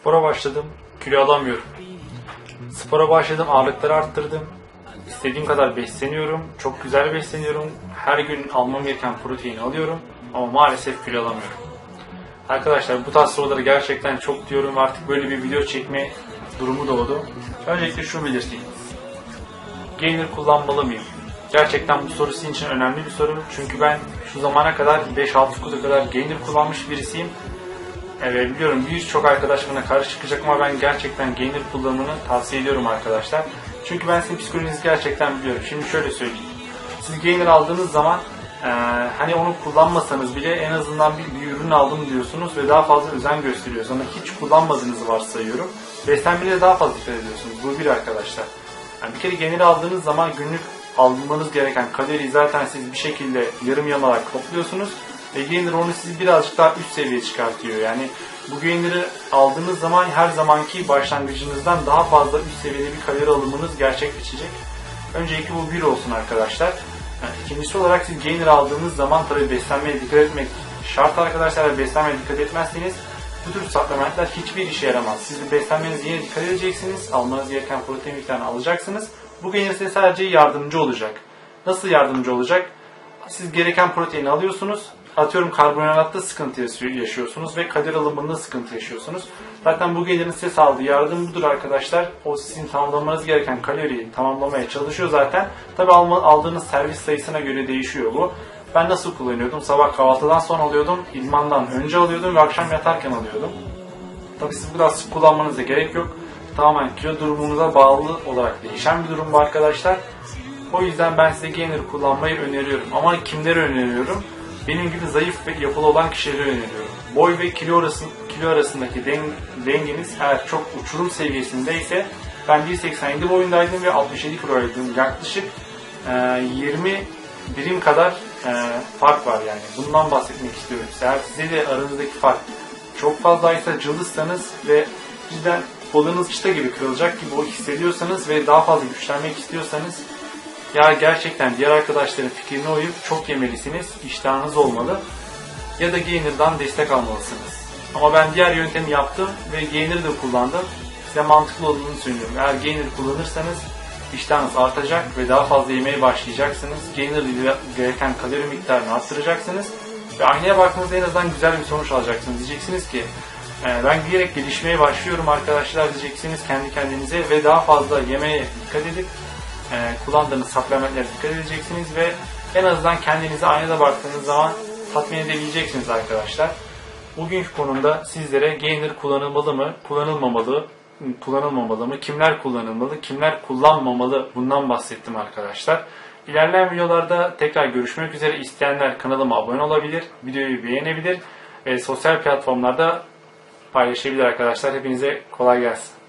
Spora başladım, kilo alamıyorum. Spora başladım, ağırlıkları arttırdım. İstediğim kadar besleniyorum, çok güzel besleniyorum. Her gün almam gereken proteini alıyorum ama maalesef kilo alamıyorum. Arkadaşlar bu tarz soruları gerçekten çok diyorum artık böyle bir video çekme durumu doğdu. Öncelikle şunu belirteyim. Gainer kullanmalı mıyım? Gerçekten bu soru sizin için önemli bir soru. Çünkü ben şu zamana kadar 5-6 kutu kadar Gainer kullanmış birisiyim. Evet biliyorum birçok arkadaş bana karşı çıkacak ama ben gerçekten Gainer kullanımını tavsiye ediyorum arkadaşlar. Çünkü ben sizin psikolojinizi gerçekten biliyorum. Şimdi şöyle söyleyeyim. Siz Gainer aldığınız zaman eee, hani onu kullanmasanız bile en azından bir, bir ürün aldım diyorsunuz ve daha fazla özen gösteriyorsunuz. Ama hiç kullanmadığınızı varsayıyorum. Beslenmeye daha fazla dikkat ediyorsunuz. Bu bir arkadaşlar. Yani bir kere Gainer aldığınız zaman günlük almanız gereken kaloriyi zaten siz bir şekilde yarım yamalak topluyorsunuz. Ve Gainer onu sizi birazcık daha üst seviyeye çıkartıyor. Yani bu Gainer'ı aldığınız zaman her zamanki başlangıcınızdan daha fazla üst seviyede bir kalori alımınız gerçekleşecek. Öncelikle bu bir olsun arkadaşlar. İkincisi olarak siz Gainer aldığınız zaman tabi beslenmeye dikkat etmek şart arkadaşlar. Eğer beslenmeye dikkat etmezseniz bu tür supplementler hiçbir işe yaramaz. Siz de beslenmenize yine dikkat edeceksiniz. Almanız gereken protein miktarını alacaksınız. Bu Gainer size sadece yardımcı olacak. Nasıl yardımcı olacak? Siz gereken proteini alıyorsunuz. Atıyorum karbonhidratta sıkıntı yaşıyor- yaşıyorsunuz ve kalori alımında sıkıntı yaşıyorsunuz. Zaten bu gelirin size sağladığı yardım budur arkadaşlar. O sizin tamamlamanız gereken kaloriyi tamamlamaya çalışıyor zaten. Tabi aldığınız servis sayısına göre değişiyor bu. Ben nasıl kullanıyordum? Sabah kahvaltıdan sonra alıyordum, idmandan önce alıyordum ve akşam yatarken alıyordum. Tabi siz biraz sık kullanmanıza gerek yok. Tamamen kilo durumunuza bağlı olarak değişen bir durum bu arkadaşlar. O yüzden ben size Gainer kullanmayı öneriyorum. Ama kimlere öneriyorum? Benim gibi zayıf ve yapılı olan kişilere öneriyorum. Boy ve kilo, arası, kilo arasındaki den- dengeniz eğer çok uçurum seviyesindeyse ben 1.87 boyundaydım ve 67 kiloydım. Yaklaşık e, 20 birim kadar e, fark var yani. Bundan bahsetmek istiyorum. Eğer size de aranızdaki fark çok fazlaysa cılızsanız ve cidden kolunuz çıta gibi kırılacak gibi o hissediyorsanız ve daha fazla güçlenmek istiyorsanız ya gerçekten diğer arkadaşların fikrine uyup çok yemelisiniz, iştahınız olmalı ya da Gainer'dan destek almalısınız. Ama ben diğer yöntemi yaptım ve Gainer'ı da kullandım. Size mantıklı olduğunu söylüyorum. Eğer Gainer kullanırsanız iştahınız artacak ve daha fazla yemeye başlayacaksınız. Gainer gereken kalori miktarını arttıracaksınız. Ve aynaya baktığınızda en azından güzel bir sonuç alacaksınız. Diyeceksiniz ki "E, ben giderek gelişmeye başlıyorum arkadaşlar diyeceksiniz kendi kendinize ve daha fazla yemeğe dikkat edip e, kullandığınız supplementlere dikkat edeceksiniz ve en azından kendinize aynada baktığınız zaman tatmin edebileceksiniz arkadaşlar. Bugünkü konumda sizlere Gainer kullanılmalı mı, kullanılmamalı, kullanılmamalı mı, kimler kullanılmalı, kimler kullanmamalı bundan bahsettim arkadaşlar. İlerleyen videolarda tekrar görüşmek üzere isteyenler kanalıma abone olabilir, videoyu beğenebilir ve sosyal platformlarda paylaşabilir arkadaşlar. Hepinize kolay gelsin.